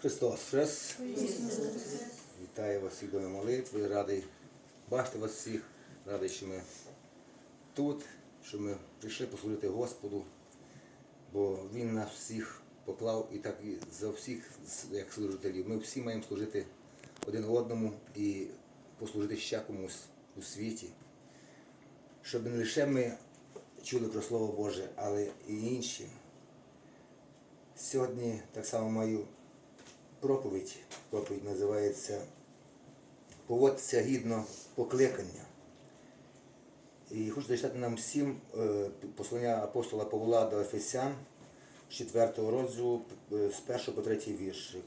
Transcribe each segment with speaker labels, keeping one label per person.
Speaker 1: Христос Хрест. Вітаю вас всіх до молитви. Радий бачити вас всіх. Радий, що ми тут, що ми прийшли послужити Господу, бо Він нас всіх поклав і так і за всіх, як служителів. Ми всі маємо служити один одному і послужити ще комусь у світі. Щоб не лише ми чули про Слово Боже, але і інші. Сьогодні так само маю проповідь. Проповідь називається Поводиться гідно покликання. І хочу зачитати нам всім е, послання апостола Павла до Ефесян з 4 розділу е, з 1 по 3 вірші.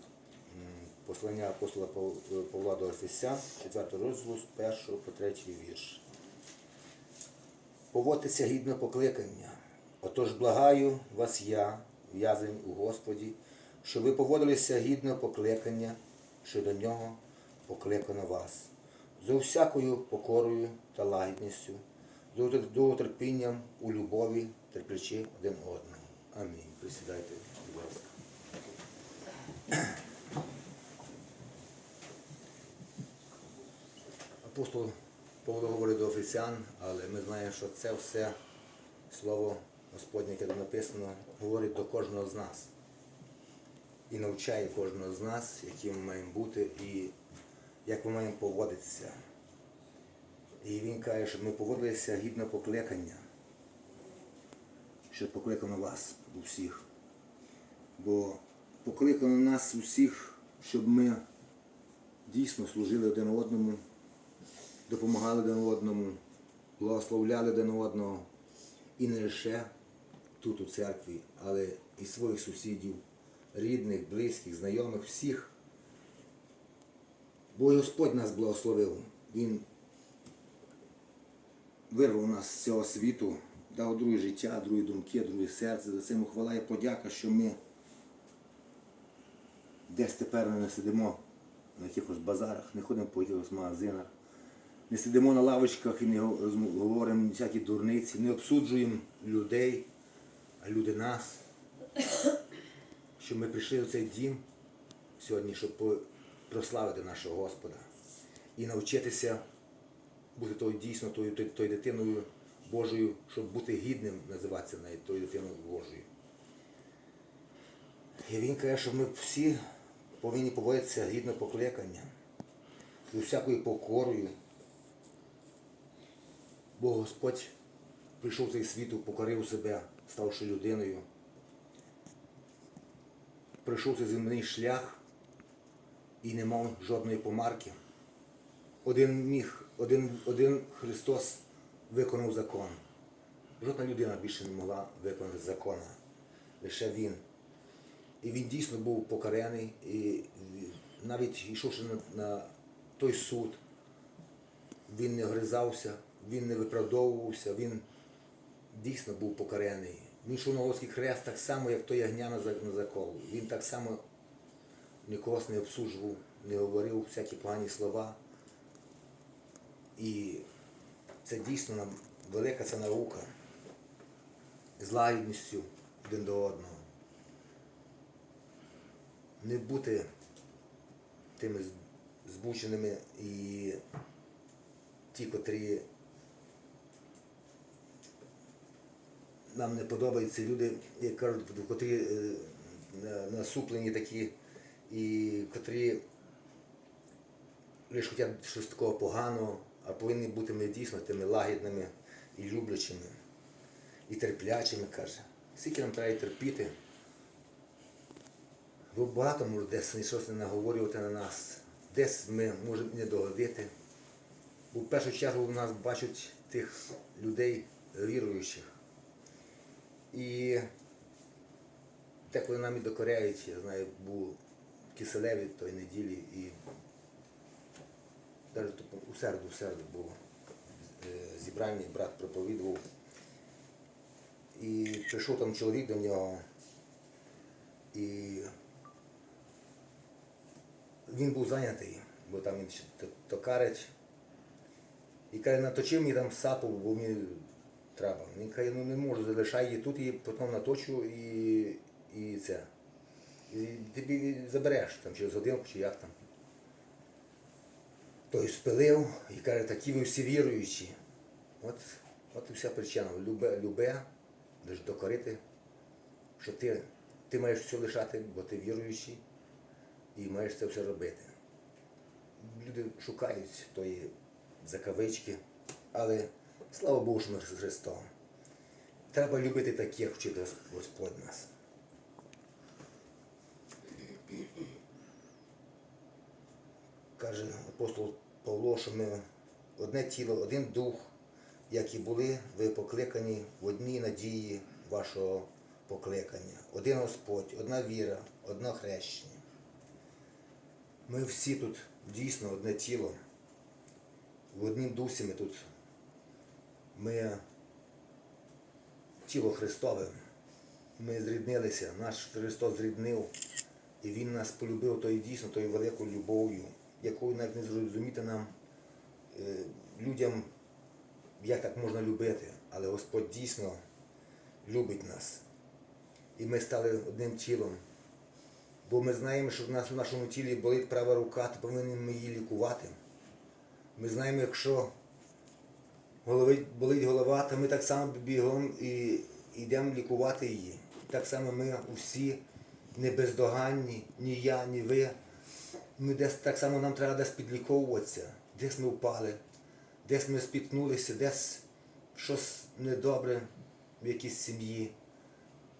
Speaker 1: Послання апостола е, Павла до Ефесян, 4 розділу з 1 по 3 вірш. Поводьтеся гідно покликання. Отож благаю вас я, в'язень у Господі, щоб ви поводилися гідно покликання, що до нього покликано вас, з усякою покорою та лагідністю, з довготерпінням у любові, терплячи один одного. Амінь. Присідайте, будь ласка. Апостол Павло говорить до Офіціан, але ми знаємо, що це все слово Господнє, яке написано, говорить до кожного з нас. І навчає кожного з нас, яким ми маємо бути і як ми маємо поводитися. І він каже, щоб ми поводилися гідно покликання, що покликано вас усіх. Бо покликано нас усіх, щоб ми дійсно служили один одному, допомагали один одному, благословляли один одного. І не лише тут у церкві, але і своїх сусідів, рідних, близьких, знайомих, всіх. Бо Господь нас благословив. Він вирвав нас з цього світу, дав друге життя, другі думки, друге серце. За це йому хвала і подяка, що ми десь тепер не сидимо на якихось базарах, не ходимо по якихось магазинах, не сидимо на лавочках і не говоримо всякі дурниці, не обсуджуємо людей, а люди нас. Що ми прийшли в цей дім сьогодні, щоб прославити нашого Господа і навчитися бути тою дійсно тою, тою, тою дитиною Божою, щоб бути гідним називатися навіть тою дитиною Божою. І він каже, що ми всі повинні поводитися гідно покликання, з всякою покорою. Бо Господь прийшов в цей світ, покорив себе, ставши людиною. Прийшов цей земний шлях і не мав жодної помарки. Один міг, один, один Христос виконав закон. Жодна людина більше не могла виконати закона. Лише Він. І він дійсно був покарений, і навіть йшовши на, на той суд, він не гризався, він не виправдовувався, він дійсно був покарений. Він Голгофський хрест так само, як той ягня на за- на закол. Він так само нікого не обсуджував, не говорив всякі погані слова. І це дійсно нам велика ця наука з лагідністю один до одного. Не бути тими збученими і ті, котрі нам не подобаються люди, як кажуть, котрі е, насуплені такі, і котрі лише хочуть щось такого поганого, а повинні бути ми дійсно тими лагідними і люблячими, і терплячими, каже. Скільки нам треба терпіти, бо багато може десь щось не наговорювати на нас, десь ми можемо не догодити. Бо в першу чергу в нас бачать тих людей віруючих. І деколи нам і докоряють, я знаю, був Киселеві тої неділі і навіть у середу, в середу було е, зібрання, брат проповідував. І прийшов там чоловік до нього, і він був зайнятий, бо там він ще т- І каже, наточив мені там сапу, бо мені треба. Він каже, ну не можу, залишай її тут і потім наточу і, і це. І тобі забереш там через годинку чи як там. Той спилив і каже, такі ви всі віруючі. От, от і вся причина. Любе, любе, докорити, що ти, ти маєш все лишати, бо ти віруючий і маєш це все робити. Люди шукають тої закавички, але слава Богу, що ми з Христом. Треба любити таких, вчити Господь нас. Каже апостол Павло, що ми одне тіло, один дух, як і були, ви покликані в одній надії вашого покликання. Один Господь, одна віра, одне хрещення. Ми всі тут дійсно одне тіло. В однім дусі ми тут. Ми тіло Христове. Ми зріднилися, наш Христос зріднив, і Він нас полюбив тою дійсно тою великою любов'ю, якою навіть не зрозуміти нам е, людям, як так можна любити. Але Господь дійсно любить нас. І ми стали одним тілом. Бо ми знаємо, що в нас в нашому тілі болить права рука, то повинні ми її лікувати. Ми знаємо, якщо головить, болить голова, то ми так само бігом і йдемо лікувати її. Так само ми усі не бездоганні, ні я, ні ви. Ми десь так само нам треба десь підліковуватися, десь ми впали, десь ми спіткнулися, десь щось недобре в якійсь сім'ї.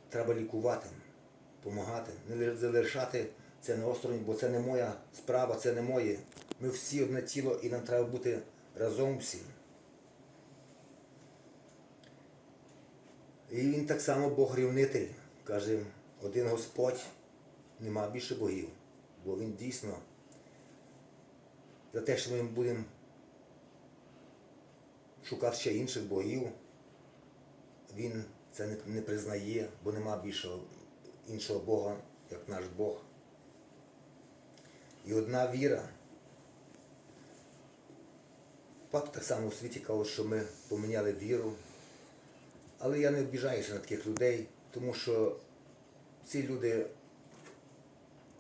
Speaker 1: Треба лікувати, допомагати, не залишати це на осторонь, бо це не моя справа, це не моє. Ми всі одне тіло і нам треба бути разом всім. І він так само Бог рівнитель. Каже, один Господь, нема більше богів. Бо він дійсно за те, що ми будемо шукати ще інших богів, він це не, признає, бо нема більшого іншого Бога, як наш Бог. І одна віра. Папа так само у світі каже, що ми поміняли віру. Але я не обіжаюся на таких людей, тому що ці люди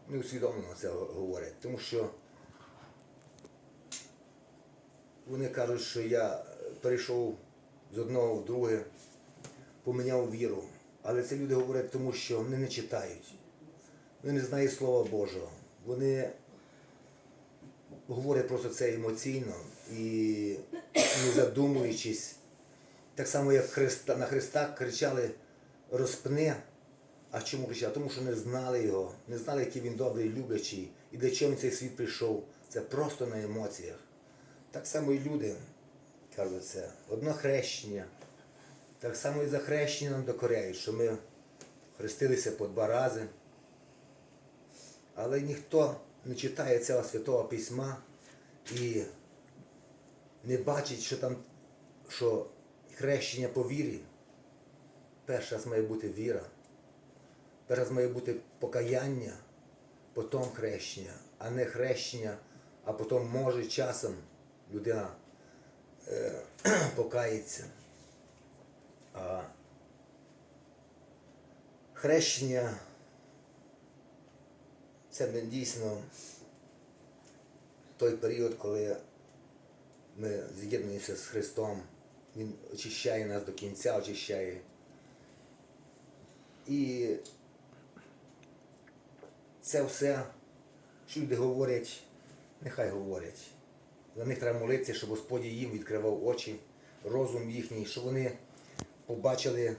Speaker 1: не усвідомлено це говорять. Тому що вони кажуть, що я перейшов з одного в друге, поміняв віру. Але це люди говорять, тому що вони не читають. Вони не знають Слова Божого. Вони говорять просто це емоційно і не задумуючись. Так само, як Христа, на Христа кричали розпни. А чому кричали? Тому що не знали його, не знали, який він добрий, люблячий, і для чого він цей світ прийшов. Це просто на емоціях. Так само і люди кажуть це. Одно хрещення. Так само і за хрещення нам докоряють, що ми хрестилися по два рази. Але ніхто не читає цього святого письма і не бачить, що там, що хрещення по вірі. Перший раз має бути віра. Перший раз має бути покаяння, потім хрещення, а не хрещення, а потім може часом людина е, покається. А хрещення це дійсно той період, коли ми з'єднуємося з Христом. Він очищає нас до кінця, очищає. І це все, що люди говорять, нехай говорять. За них треба молитися, щоб Господь їм відкривав очі, розум їхній, щоб вони побачили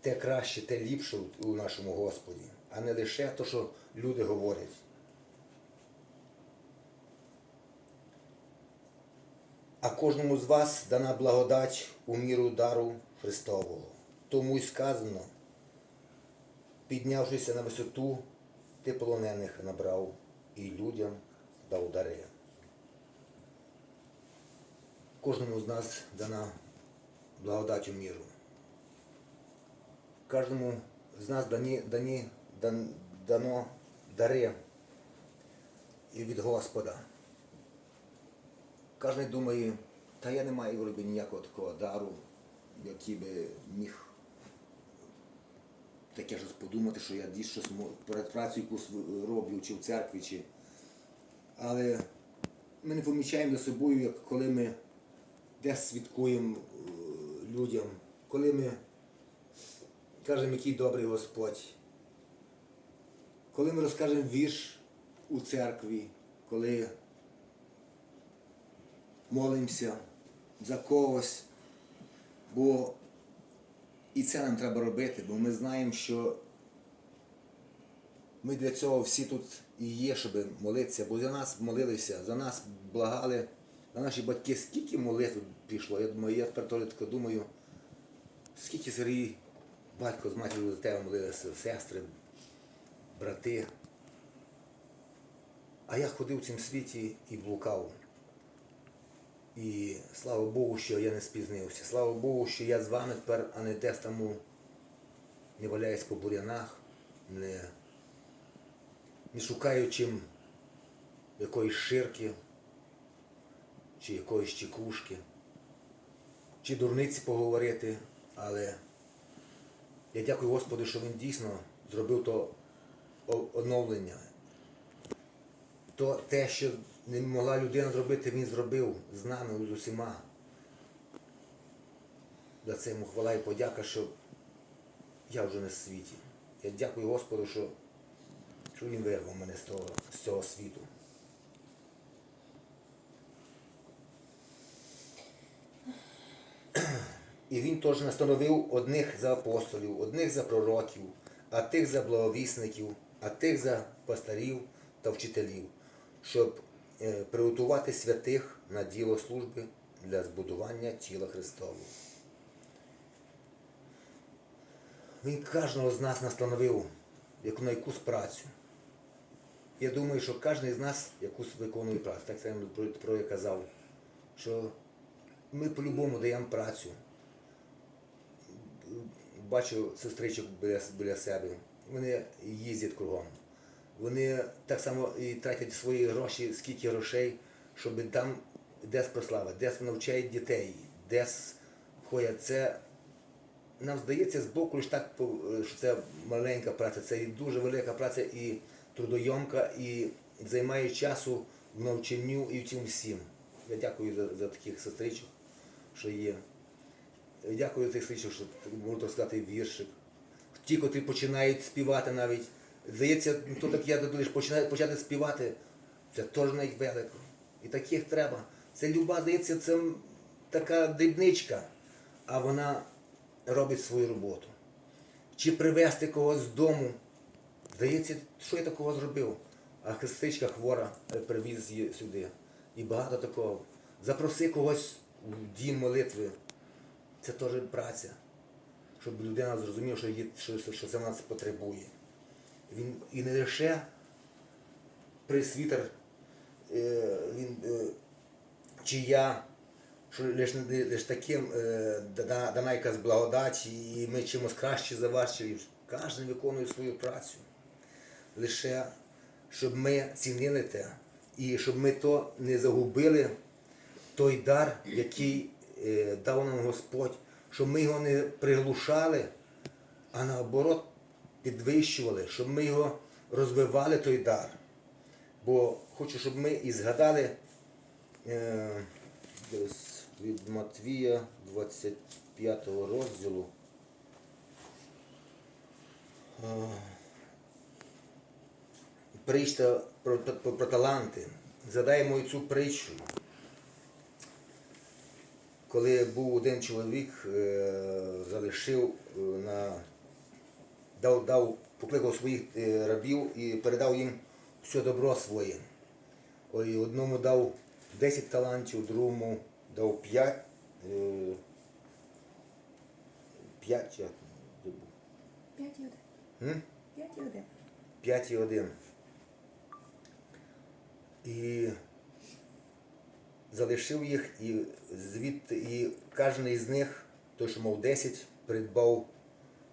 Speaker 1: те краще, те ліпше у нашому Господі, а не лише те, що люди говорять. А кожному з вас дана благодать у міру дару Христового. Тому й сказано, піднявшися на висоту, ти полонених набрав і людям дав дари. Кожному з нас дана благодать у міру. Кожному з нас дані, дані, дан, дано дари від Господа. Кожен думає, та я не маю вроді ніякого такого дару, який би міг таке щось подумати, що я дійсно щось перед працею якусь роблю, чи в церкві, чи. Але ми не помічаємо за собою, як коли ми десь свідкуємо е, людям, коли ми кажемо, який добрий Господь. Коли ми розкажемо вірш у церкві, коли молимося за когось, бо і це нам треба робити, бо ми знаємо, що ми для цього всі тут і є, щоб молитися, бо за нас молилися, за нас благали, за наші батьки, скільки молитв пішло. Я думаю, я тепер тако думаю, скільки Сергій, батько з матір'ю за тебе молилися, сестри, брати. А я ходив в цім світі і блукав. І слава Богу, що я не спізнився. Слава Богу, що я з вами тепер, а не десь там не валяюсь по бурянах, не, не шукаю чим якоїсь ширки, чи якоїсь чекушки, чи дурниці поговорити, але я дякую Господу, що Він дійсно зробив то оновлення. То те, що не могла людина зробити, він зробив з нами, з усіма. За це йому хвала і подяка, що я вже в світі. Я дякую Господу, що, що він вирвав мене з, того, з цього світу. І він теж настановив одних за апостолів, одних за пророків, а тих за благовісників, а тих за пастарів та вчителів, щоб приготувати святих на діло служби для збудування тіла Христового. Він кожного з нас настановив як на якусь працю. Я думаю, що кожен з нас якусь виконує працю. Так само про я казав, що ми по-любому даємо працю. Бачу сестричок біля, біля себе. Вони їздять кругом. Вони так само і тратять свої гроші, скільки грошей, щоб там десь прослава, десь навчають дітей, десь ходять. Це нам здається з боку лише так, що це маленька праця, це і дуже велика праця і трудойомка, і займає часу в навчанню і в тім всім. Я дякую за, за таких сестричок, що є. Дякую за тих сестричок, що можу так сказати віршик. Ті, котрі починають співати навіть. Здається, ну, то так я лише починаю почати співати, це теж навіть велико. І таких треба. Це люба, здається, це така дрібничка, а вона робить свою роботу. Чи привезти когось з дому. Здається, що я такого зробив? А христичка хвора е, привіз її сюди. І багато такого. Запроси когось в дім молитви. Це теж праця. Щоб людина зрозуміла, що, що, що це нас потребує. Він і не лише пресвітер, е, він, е, чи я, що лише, лише таким е, дана, якась благодать, і ми чимось краще за вас, чи кожен виконує свою працю. Лише щоб ми цінили те, і щоб ми то не загубили, той дар, який дав нам Господь, щоб ми його не приглушали, а наоборот підвищували, щоб ми його розвивали той дар. Бо хочу, щоб ми і згадали е, десь від Матвія 25 розділу. Е, Притча про, про, про таланти. Згадаємо цю притчу. Коли був один чоловік, е, залишив е, на дав, дав, покликав своїх е, рабів і передав їм все добро своє. Ой, одному дав 10 талантів, другому дав 5. Е, 5 чи як?
Speaker 2: 5 і 1. 5 і 1.
Speaker 1: 5 і 1. І залишив їх, і звідти, і кожен із них, той, що мав 10, придбав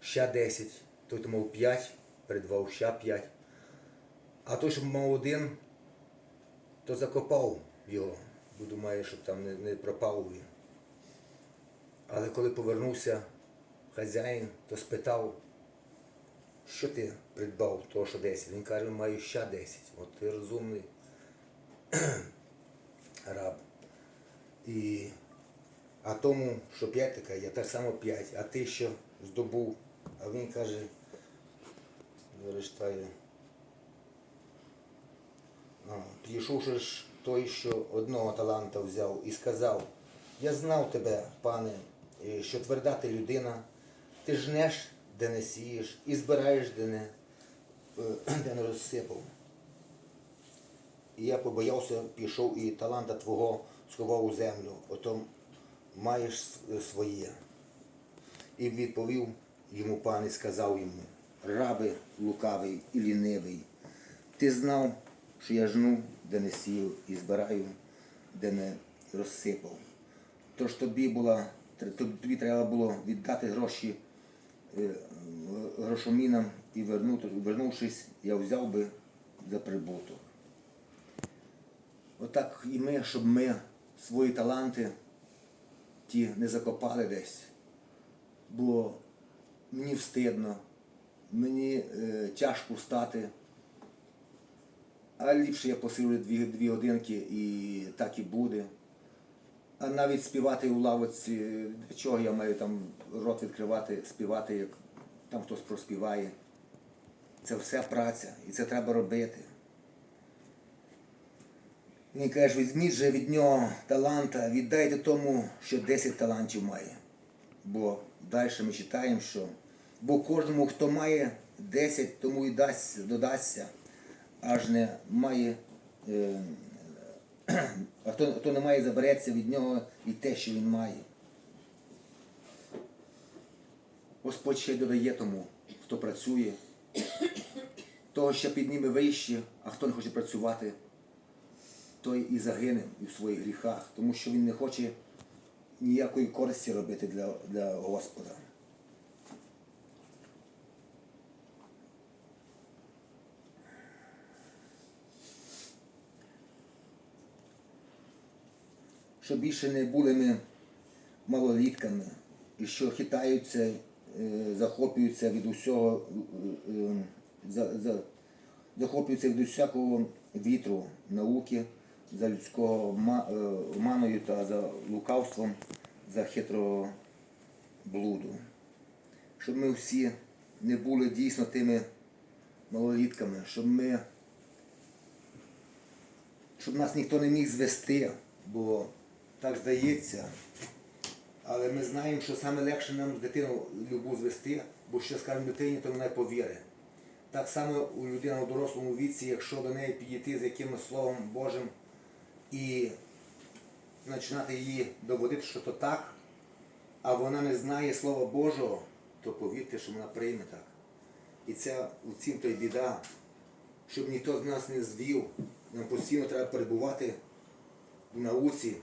Speaker 1: ще 10, той, мав 5, придбав ще 5. А той, що мав один, то закопав його, бо думає, щоб там не, не пропав він. Але коли повернувся хазяїн, то спитав, що ти придбав того, що 10? Він каже, маю ще 10. От ти розумний раб. І, а тому, що 5 така, я так само 5, а ти що здобув? А він каже, зарештаю. Підійшовши той, що одного таланта взяв і сказав, я знав тебе, пане, що тверда ти людина, ти жнеш, де не сієш, і збираєш, де не, е, де не розсипав. І я побоявся, пішов і таланта твого сховав у землю, ото маєш своє. І відповів йому пан і сказав йому, раби лукавий і лінивий, ти знав, що я жну, де не сію, і збираю, де не розсипав. Тож тобі була, тобі треба було віддати гроші е, грошомінам і вернувшись, я взяв би за прибуток. Отак і ми, щоб ми свої таланти ті не закопали десь. Бо мені встидно, мені е, тяжко встати. А ліпше я посилю дві, дві годинки і так і буде. А навіть співати у лавоці, для чого я маю там рот відкривати, співати, як там хтось проспіває. Це все праця, і це треба робити. Він каже, візьміть же від нього таланта, віддайте тому, що 10 талантів має. Бо далі ми читаємо, що бо кожному, хто має 10, тому і дасть, додасться, аж не має, е, а хто, хто не має, забереться від нього і те, що він має. Господь ще додає тому, хто працює, того ще підніме вище, а хто не хоче працювати, той і загине в своїх гріхах, тому що він не хоче ніякої користі робити для, для Господа. Щоб більше не були ми малолітками, і що хитаються, е, захоплюються від усього, е, е, за, за, захоплюються від усякого вітру науки, за людського ма- е, та за лукавством, за хитрого блуду. Щоб ми всі не були дійсно тими малолітками, щоб ми щоб нас ніхто не міг звести, бо так здається. Але ми знаємо, що саме легше нам дитину любу звести, бо що скажемо дитині, то вона повірить. Так само у людина у дорослому віці, якщо до неї підійти з якимось словом Божим і починати її доводити, що то так, а вона не знає Слова Божого, то повірте, що вона прийме так. І це у цім то й біда, щоб ніхто з нас не звів. Нам постійно треба перебувати в науці,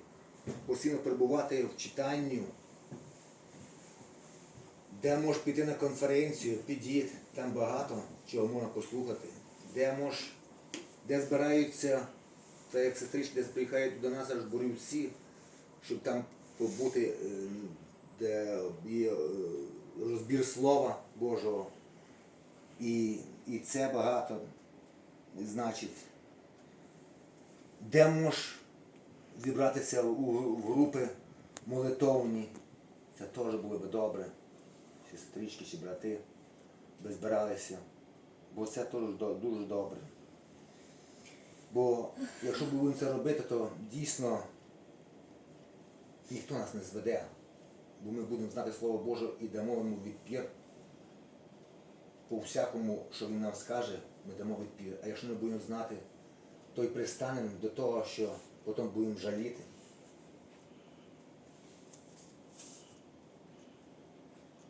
Speaker 1: постійно перебувати в читанню. Де можеш піти на конференцію, підіть, там багато чого можна послухати. Де можеш, де збираються, та як сестрички, де приїхають до нас аж борювці, щоб там побути, е, де є е, розбір Слова Божого. І, і це багато значить. Де можеш зібратися у, групи молитовні, це теж було би добре. Сестрички чи брати би збиралися. Бо це теж дуже добре. Бо якщо будемо це робити, то дійсно ніхто нас не зведе. Бо ми будемо знати Слово Боже і дамо йому відпір. По всякому, що він нам скаже, ми дамо відпір. А якщо не будемо знати, то й пристанемо до того, що потім будемо жаліти.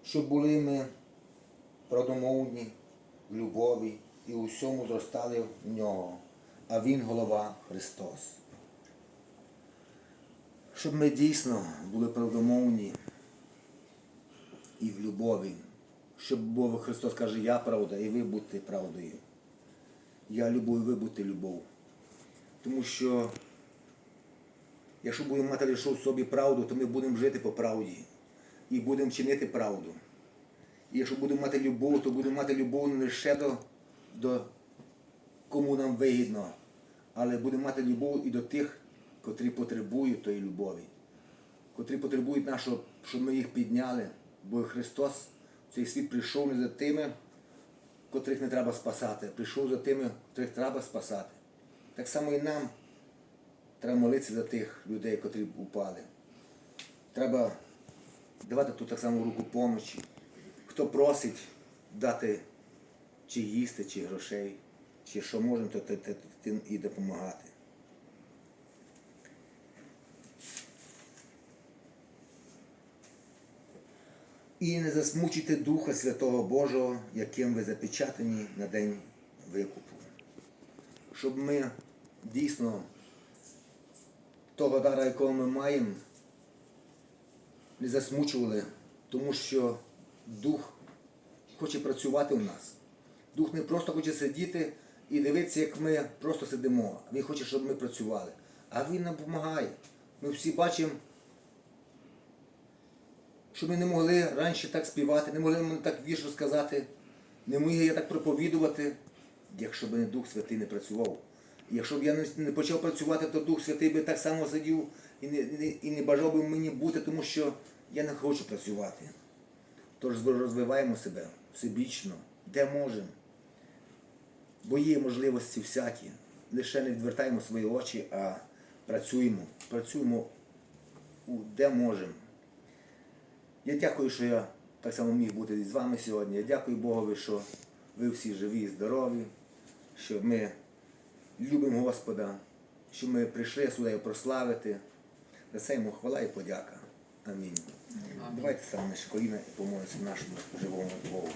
Speaker 1: Щоб були ми правдомовні в любові і у всьому зростали в нього, а Він голова Христос. Щоб ми дійсно були правдомовні і в любові, щоб Бог Христос каже, я правда, і ви будьте правдою. Я любов, і ви будьте любов. Тому що якщо будемо мати лише в собі правду, то ми будемо жити по правді і будемо чинити правду. І якщо будемо мати любов, то будемо мати любов не лише до, до кому нам вигідно, але будемо мати любов і до тих, котрі потребують тої любові, котрі потребують нашого, щоб ми їх підняли. Бо Христос в цей світ прийшов не за тими, котрих не треба спасати, прийшов за тими, котрих треба спасати. Так само і нам треба молитися за тих людей, котрі упали. Треба давати тут так само руку помочі. Хто просить дати чи їсти, чи грошей, чи що можемо, то те- те- тим і допомагати. І не засмучуйте Духа Святого Божого, яким ви запечатані на день викупу. Щоб ми дійсно того дара, якого ми маємо, не засмучували, тому що Дух хоче працювати у нас. Дух не просто хоче сидіти і дивитися, як ми просто сидимо. Він хоче, щоб ми працювали. А він нам допомагає. Ми всі бачимо, що ми не могли раніше так співати, не могли так вірш розказати, не могли я так проповідувати, якщо б не Дух Святий не працював. Якщо б я не почав працювати, то Дух Святий би так само сидів і не, не- і не бажав би мені бути, тому що я не хочу працювати. Тож розвиваємо себе всебічно, де можемо. Бо є можливості всякі. Лише не відвертаємо свої очі, а працюємо. Працюємо де можемо. Я дякую, що я так само міг бути з вами сьогодні. Я дякую Богові, що ви всі живі і здорові, що ми любимо Господа, що ми прийшли сюди прославити. За це йому хвала і подяка. Амінь. Давайте саме наші коліна і помолимося нашому живому Богу.